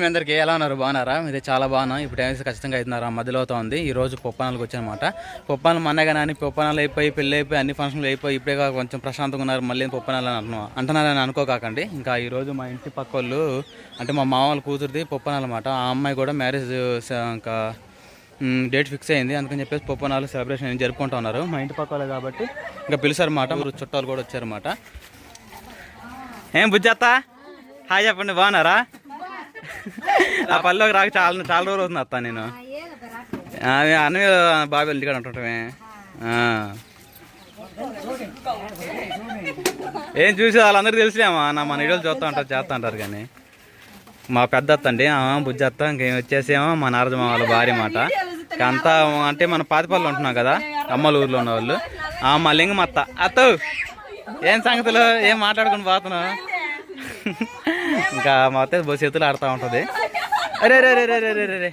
మీ అందరికీ ఎలా ఉన్నారు? బాగున్నారా? ఇది చాలా బాగున్నాం. ఇప్పుడు టైం ఖచ్చితంగా అవుతున్నారు మధ్యలో ఉంది ఈ రోజు పొప్పానాలకు వచ్చానమాట. పొప్పానాలు మొన్నగా నాని పొప్పానాలు అయిపోయి పెళ్ళి అయిపోయి అన్ని ఫంక్షన్లు అయిపోయి ఇప్పుడే కాక కొంచెం ప్రశాంతంగా ఉన్నారు. మళ్ళీ పొప్పానాలు అని అంటున్నారని అనుకోకాకండి. ఇంకా ఈ రోజు మా ఇంటి పక్క వాళ్ళు అంటే మా మామ వాళ్ళ కూతురిది పొప్పానాలు అనమాట ఆ అమ్మాయి కూడా మ్యారేజ్ ఇంకా డేట్ ఫిక్స్ అయింది. అందుకని చెప్పేసి పొప్పనాలు సెలబ్రేషన్ ఏం జరుపుకుంటూ ఉన్నారు. మా ఇంటి పక్క వాళ్ళే కాబట్టి ఇంకా పిలిచారన్నమాట ఊరు చుట్టాలు కూడా వచ్చారన్నమాట. ఏం బుజ్జత్త? హాయ్ చెప్పండి. బాగున్నారా? ఆ పల్లెకి రాక చాలా చాలా రోజులు అవుతుంది అత్త నేను. ఆమె అన్నయ్య బాబాయ్ ఇంటికాడ ఉంటుంటమే. ఏం చూసి వాళ్ళందరికీ తెలిసిలేమా నా మన వీడియోలు చూస్తూ ఉంటారు చేస్తూ ఉంటారు కానీ. మా పెద్ద అత్త అండి బుజ్జి అత్త ఇంకేం వచ్చేసేమో మా నారదమ్మ వాళ్ళ భార్య మాట. అంతా అంటే మన పాతిపల్లి ఉంటున్నాం కదా అమ్మల ఊర్లో ఉన్న వాళ్ళు. ఆ మా లింగం అత్త. అత్త ఏం సంగతులు? ఏం మాట్లాడుకుని పోతున్నావు? ఇంకా మా అత్త బో చేతులు ఆడుతూ ఉంటుంది. అరే రే రే రే రే రే రే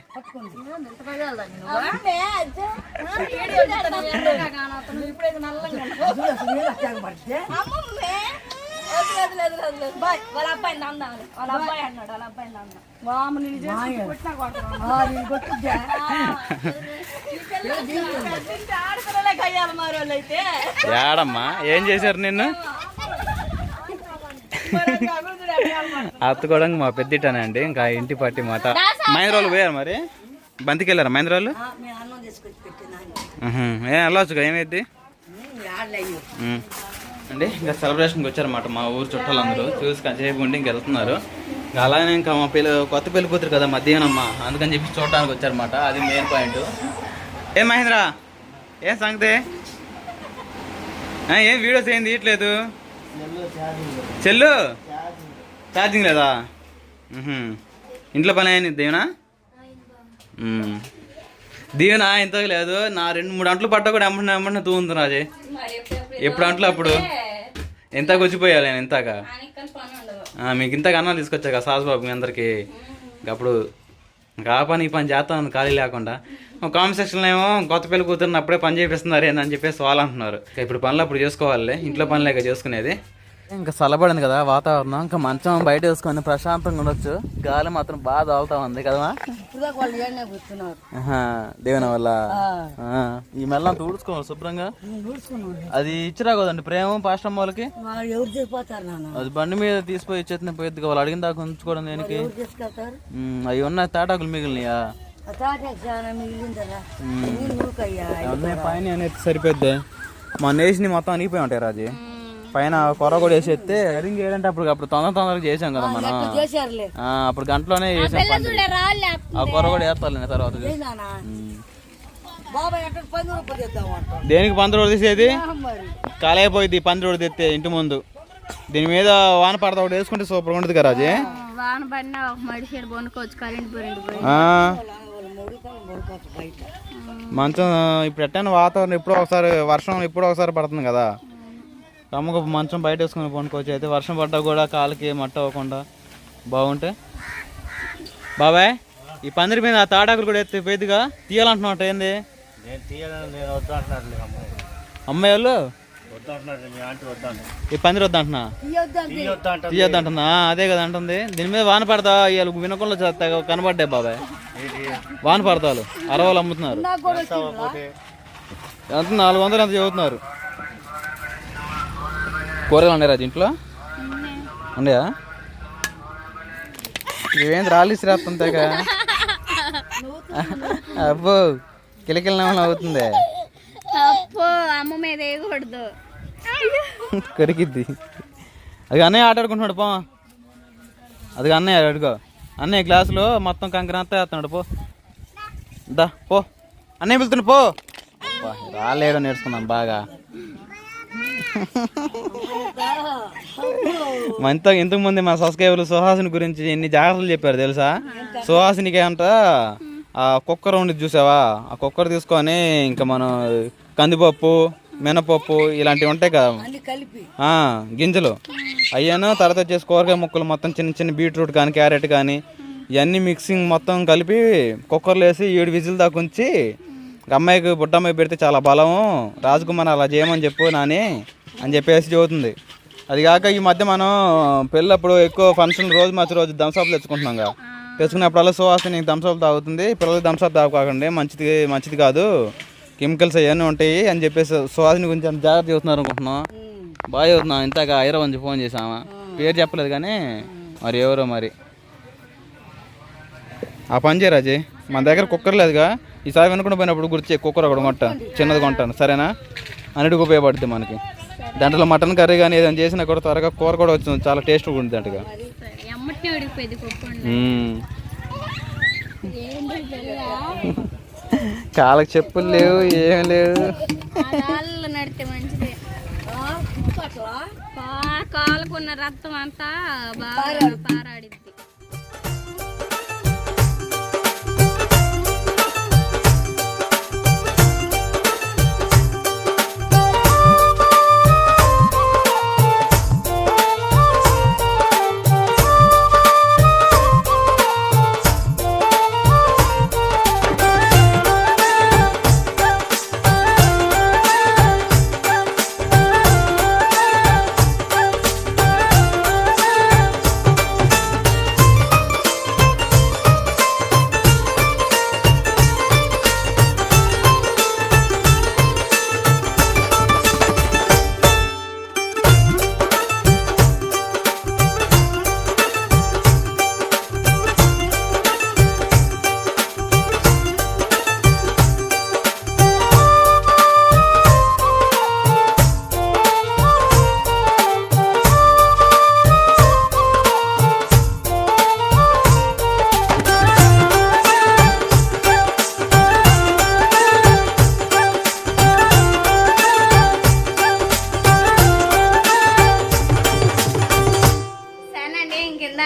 వాళ్ళ అబ్బాయి నందాలి వాళ్ళ అబ్బాయి అన్నాడు వాళ్ళ అబ్బాయి నందా మామూలు నేను చేసి కొట్టినా కొట్టను. తింటే ఆడపిల్లలే కయ్యాలి మరి వాళ్ళు అయితే. ఏడమ్మా ఏం చేశారు నిన్ను? అత్త కూడా మా పెద్దిటానే అండి. ఇంకా ఇంటి పట్టి మాట మహేంద్రాలు పోయారు మరి? బంతికి వెళ్ళారా మహేంద్రాలు పెట్టినాను ఏం వెళ్ళొచ్చు ఏమైంది? ఆడలేవు ఉమ్. అండి ఇంకా సెలబ్రేషన్కి వచ్చారన్నమాట మా ఊరు చుట్టాలందరూ. చూసి కాసేపు ఉండి ఇంక వెళ్తున్నారు. ఇంకా అలానే ఇంకా మా పెళ్ళి కొత్త పెళ్ళి కూతురు కదా మధ్యాహ్నం అమ్మ అందుకని చెప్పి చూడటానికి వచ్చారన్నమాట. అది మెయిన్ పాయింట్ ఏం మహేంద్ర? ఏం సంగతి? ఏం వీడియోస్ ఏం తీయట్లేదు? చెల్లు? ఛార్జింగ్ లేదా. ఇంట్లో పని అయింది దేవనా. దీవెన ఇంత లేదు. నా రెండు మూడు అంట్లు పట్ట కూడా ఎమ్మంటే ఎమ్మంటే తూంది రాజే. ఎప్పుడు అంట్లు అప్పుడు? ఎంత వచ్చిపోయాలి నేను ఇంతాక? మీకు ఇంతగా అన్నాలు తీసుకొచ్చాక సాసుబాబు మీ అందరికి. ఇంక అప్పుడు ఇంకా ఆ పని ఈ పని చేస్తాను ఖాళీ లేకుండా. కామెంట్ సెక్షన్లో ఏమో కొత్త పెళ్ళి కూతురుని అప్పుడే పని చేపిస్తున్నారు ఏందని చెప్పేసి వాళ్ళు అంటున్నారు. ఇప్పుడు పనులు అప్పుడు చేసుకోవాలి ఇంట్లో పనులేక చేసుకునేది. ఇంకా చల్లబడింది కదా వాతావరణం. ఇంకా మంచం బయట వేసుకొని ప్రశాంతంగా ఉండొచ్చు. గాలి మాత్రం బాగా తాగుతా ఉంది కదా దేవుని వల్ల. ఈ మెల్లం తుడుచుకోవాలి శుభ్రంగా. అది ఇచ్చిరా కదండి ప్రేమ పాస్టమ్ వాళ్ళకి? అది బండి మీద తీసిపోయి ఇచ్చేసిన పోయేది వాళ్ళు అడిగిన దాకా ఉంచుకోవడం దేనికి? అవి ఉన్నాయి తాటాకులు మిగిలినయా? పైన అనేది సరిపోద్ది. మొన్న వేసి మొత్తం అనిగిపోయి ఉంటాయి రాజు. పైన కొర కూడా వేసేస్తే రింగ్ ఏంటంటే అప్పుడు అప్పుడు తొందర తొందరగా చేసాం కదా మనం. అప్పుడు గంటలోనే చేసాం. ఆ కొర కూడా వేస్తాను తర్వాత దేనికి పంది రోడ్డు తీసేది? కాలేపోయింది పంది రోడ్డు తెస్తే ఇంటి ముందు. దీని మీద వాన పడతా ఒకటి వేసుకుంటే సూపర్ ఉంటుంది కదా రాజే? వాన పడినా బొనుకోవచ్చు కరెంట్ మంచం ఇప్పుడు ఎట్టైనా వాతావరణం ఎప్పుడో ఒకసారి వర్షం ఎప్పుడో ఒకసారి పడుతుంది కదా. రమ్మకు మంచం బయట వేసుకుని పండుకోవచ్చు. అయితే వర్షం పడ్డా కూడా కాలుకి మట్ట అవ్వకుండా బాగుంటే. బాబాయ్ ఈ పందిరి మీద ఆ తాటాకులు కూడా ఎత్తి పెద్దగా తీయాలంటున్నావు ఏంది? నేను తీయాలని నేను వద్దంటున్నారు అమ్మాయి వాళ్ళు? ఈ పందిరి వద్దంటున్నా? తీయొద్దంటే తీయొద్దంట తీయొద్దంటున్నా? అదే కదా అంటుంది. దీని మీద వాన పడతా ఇవాళ వినకుండా కనబడ్డాయి బాబాయ్. వాన పడతాలు. అరవలు అమ్ముతున్నారు. ఎంత? నాలుగు వందలు ఎంత చదువుతున్నారు కూరగాయలు ఉన్నాయి ఇంట్లో ఉన్నాయా? ఇవేం రాళ్ళు ఇసిరేస్తుంటాయిగా అబ్బో కిలకిల అవుతుంది అప్పో అమ్మ మీద వేయకూడదు. కొరికిద్ది. అది అన్నయ్య ఆట ఆడుకుంటున్నాడు పో. అది అన్నయ్య అడుగో. అన్నయ్య క్లాసులో మొత్తం కంకరంతా వేస్తున్నాడు పో. దా పో. అన్నయ్య వెళ్తున్నా పో. రాలేడో నేర్చుకున్నాం బాగా. ఇంత ఇంతకు ముందు మా సబ్స్క్రైబర్లు సుహాసిని గురించి ఎన్ని జాగ్రత్తలు చెప్పారు తెలుసా? సుహాసినికి అంట ఆ కుక్కర్ ఉండి చూసావా? ఆ కుక్కర్ తీసుకొని ఇంకా మనం కందిపప్పు మినపప్పు ఇలాంటివి ఉంటాయి కదా. గింజలు. అయ్యాను తర్వాత వచ్చేసి కూరగాయ ముక్కలు మొత్తం చిన్న చిన్న బీట్రూట్ కానీ క్యారెట్ కానీ ఇవన్నీ మిక్సింగ్ మొత్తం కలిపి కుక్కర్లో వేసి ఏడు విజిల్ దాకా ఉంచి అమ్మాయికి బుట్టమ్మాయి పెడితే చాలా బలం రాజకుమార్ అలా చేయమని చెప్పు నాని. అని చెప్పేసి చెబుతుంది. అది కాక ఈ మధ్య మనం పెళ్ళప్పుడు ఎక్కువ ఫంక్షన్ రోజు మార్చి రోజు దంసాపులు తెచ్చుకుంటున్నాం కదా. తెచ్చుకున్నప్పుడల్లా సువాసన నీకు థమ్స్అప్ తాగుతుంది పిల్లలకి థమ్స్అప్ తాగకండి మంచిది మంచిది కాదు. కెమికల్స్ అవన్నీ ఉంటాయి అని చెప్పేసి సువాసన గురించి అంత జాగ్రత్త చేస్తున్నారు అనుకుంటున్నాం. బాగా చదువుతున్నాం ఇంతగా ఐరవ్ అని ఫోన్ చేసామా పేరు చెప్పలేదు కానీ మరి ఎవరో మరి. ఆ పని చేయరా అజయ్ మన దగ్గర కుక్కర్ లేదుగా. ఈసారి వెనుకుండా పోయినప్పుడు గుర్తు కుక్కర్ ఒకటి కొంటా చిన్నది కొంటాను. సరేనా? అన్నిటికి ఉపయోగపడుతుంది మనకి. దాంట్లో మటన్ కర్రీ కానీ ఏదైనా చేసినా కూడా త్వరగా కూర కూడా వచ్చింది. చాలా టేస్ట్గా ఉంటుంది కుక్క కాళ్ళకి చెప్పులు లేవు ఏం లేవు. కాళ్ళు నడితే మంచిదే. పా- కాలుకున్న రక్తం అంతా బాగా పారాడిద్ది.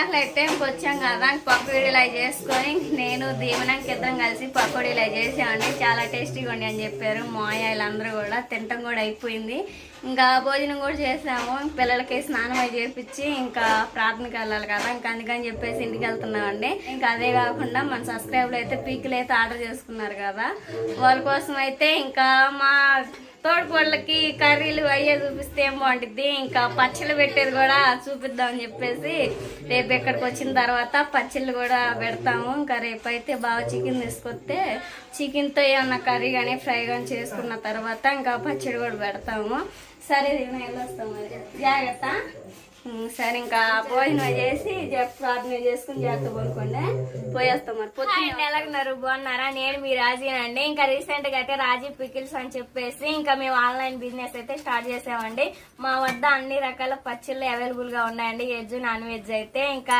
ఇంకిందాకలు అయితే వచ్చాం కదా పకోడీలు అవి చేసుకొని నేను దీవెనకి ఇద్దరం కలిసి పకోడీలు అవి చేసామండి. చాలా టేస్టీగా ఉండి అని చెప్పారు. మాయ వీళ్ళందరూ కూడా తినటం కూడా అయిపోయింది. ఇంకా భోజనం కూడా చేసాము. పిల్లలకి స్నానం అయి చేపించి ఇంకా ప్రార్థనకి వెళ్ళాలి కదా ఇంకా అందుకని చెప్పేసి ఇంటికి వెళ్తున్నామండి. ఇంకా అదే కాకుండా మన సబ్స్క్రైబ్లు అయితే పీకులు అయితే ఆర్డర్ చేసుకున్నారు కదా. వాళ్ళ కోసం అయితే ఇంకా మా తోడుకోళ్ళకి కర్రీలు అయ్యే చూపిస్తే ఏం బాగుంటుంది ఇంకా పచ్చళ్ళు పెట్టేది కూడా చూపిద్దామని చెప్పేసి రేపు ఇక్కడికి వచ్చిన తర్వాత పచ్చళ్ళు కూడా పెడతాము. ఇంకా రేపు అయితే బాగా చికెన్ తీసుకొస్తే చికెన్తో ఏమన్నా కర్రీ కానీ ఫ్రై కానీ చేసుకున్న తర్వాత ఇంకా పచ్చడి కూడా పెడతాము. సరే నేను వెళ్ళొస్తాం మరి. జాగ్రత్త. సరే ఇంకా భోజనం చేసి ప్రార్థన చేసుకుని జాగ్రత్త పడుకోండి పోయేస్తాం మరి. పొద్దున్న ఎలాగన్నారు? బాగున్నారా? నేను మీ రాజీనండి ఇంకా రీసెంట్గా అయితే రాజీ పికిల్స్ అని చెప్పేసి ఇంకా మేము ఆన్లైన్ బిజినెస్ అయితే స్టార్ట్ చేసామండి. మా వద్ద అన్ని రకాల పచ్చళ్ళు అవైలబుల్గా ఉన్నాయండి. వెజ్ నాన్ వెజ్ అయితే. ఇంకా